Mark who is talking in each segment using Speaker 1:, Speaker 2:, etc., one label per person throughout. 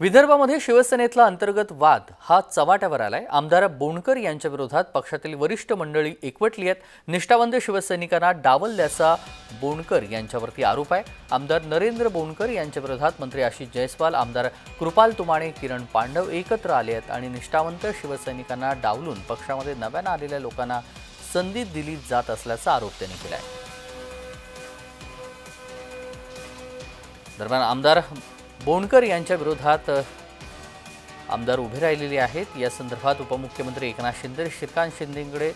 Speaker 1: विदर्भामध्ये शिवसेनेतला अंतर्गत वाद हा चव्हाट्यावर आलाय. आमदार बोंडकर यांच्या विरोधात पक्षातील वरिष्ठ मंडळी एकवटली आहेत. निष्ठावंत शिवसैनिकांना डावलल्याचा बोंडकर यांच्यावरती आरोप आहे. आमदार नरेंद्र बोंडकर यांच्या विरोधात मंत्री आशिष जयस्वाल आमदार कृपाल तुमाणे किरण पांडव एकत्र आले आहेत आणि निष्ठावंत शिवसैनिकांना डावलून पक्षामध्ये नव्यानं आलेल्या लोकांना संधी दिली जात असल्याचा आरोप त्यांनी केला आहे दरम्यान आमदार बोंडकर यांच्या विरोधात आमदार उभे राहिलेले आहेत. या संदर्भात उपमुख्यमंत्री एकनाथ शिंदे श्रीकांत शिंदेकडे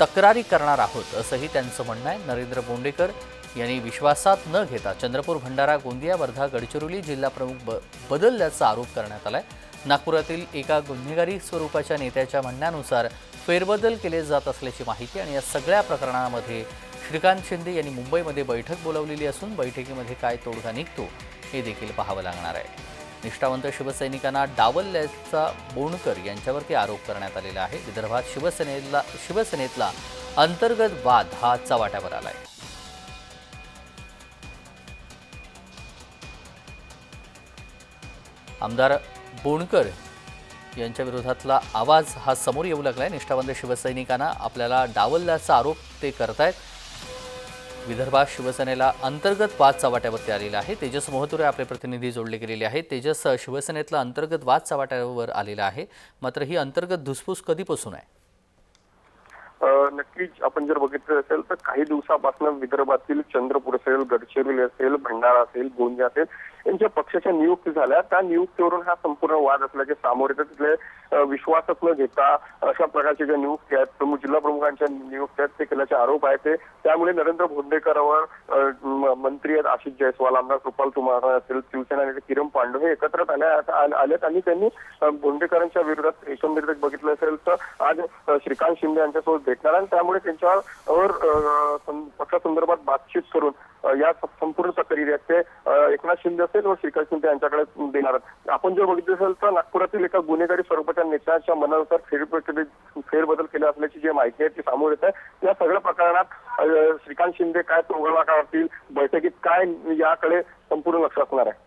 Speaker 1: तक्रारी करणार आहोत असंही त्यांचं म्हणणं आहे. नरेंद्र बोंडेकर यांनी विश्वासात न घेता चंद्रपूर भंडारा गोंदिया वर्धा गडचिरोली जिल्हाप्रमुख ब बदलल्याचा आरोप करण्यात आला आहे नागपुरातील एका गुन्हेगारी स्वरूपाच्या नेत्याच्या म्हणण्यानुसार फेरबदल केले जात असल्याची माहिती आणि या सगळ्या प्रकरणामध्ये श्रीकांत शिंदे यांनी मुंबईमध्ये बैठक बोलावलेली असून बैठकीमध्ये काय तोडगा निघतो हे देखील पाहावं लागणार आहे. निष्ठावंत शिवसैनिकांना डावलल्याचा बोणकर यांच्यावरती आरोप करण्यात आलेला आहे. विदर्भात शिवसेनेला शिवसेनेतला अंतर्गत वाद हा चव्हाट्यावर आलाय. आमदार बोणकर यांच्या विरोधातला आवाज हा समोर येऊ लागलाय. निष्ठावंत शिवसैनिकांना आपल्याला डावलल्याचा आरोप ते करतायत. विदर्भात शिवसेनेला अंतर्गत वाद चव्हाट्यावरती आलेला आहे. तेजस मोहतुरे आपले प्रतिनिधी जोडले गेलेले आहेत. तेजस शिवसेनेतला अंतर्गत वाद चव्हाट्यावर आलेला आहे. मात्र ही अंतर्गत धुसफूस कधीपासून आहे?
Speaker 2: नक्कीच. आपण जर बघितलं असेल तर काही दिवसापासून विदर्भातील चंद्रपूर असेल गडचिरोली असेल भंडारा असेल गोंदिया असेल यांच्या पक्षाच्या नियुक्ती झाल्या. त्या नियुक्तीवरून हा संपूर्ण वाद असल्याचे सामोरे तिथले विश्वासात न घेता अशा प्रकारच्या ज्या नियुक्त्या आहेत प्रमुख जिल्हा प्रमुखांच्या नियुक्त्या आहेत ते केल्याचे आरोप आहेत ते. त्यामुळे नरेंद्र भोंडेकरांवर मंत्री आहेत आशिष जयस्वाल आमदार कृपाल तुमार असेल शिवसेना नेते किरण पांडव हे एकत्र आल्या आलेत आणि त्यांनी भोंडेकरांच्या विरोधात एकंदरीत बघितलं असेल तर आज श्रीकांत शिंदे यांच्यासोबत भेटणार आणि त्यामुळे त्यांच्यावर पक्षासंदर्भात बातचीत करून या संपूर्ण तरी आहेत एकनाथ शिंदे असेल व श्रीकांत शिंदे यांच्याकडे देणार. आहेत आपण जर बघितलं असेल तर नागपुरातील एका गुन्हेगारी स्वरूपाच्या नेत्याच्या मनानुसार फेरबदल फेरबदल केले असल्याची जी माहिती आहे ती समोर येत. आहे या सगळ्या प्रकरणात श्रीकांत शिंदे काय तोडगा काढतील बैठकीत काय याकडे संपूर्ण लक्ष असणार आहे?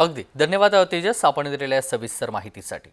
Speaker 1: अगदी. धन्यवाद तेजस. आपण दिलेल्या सविस्तर माहितीसाठी.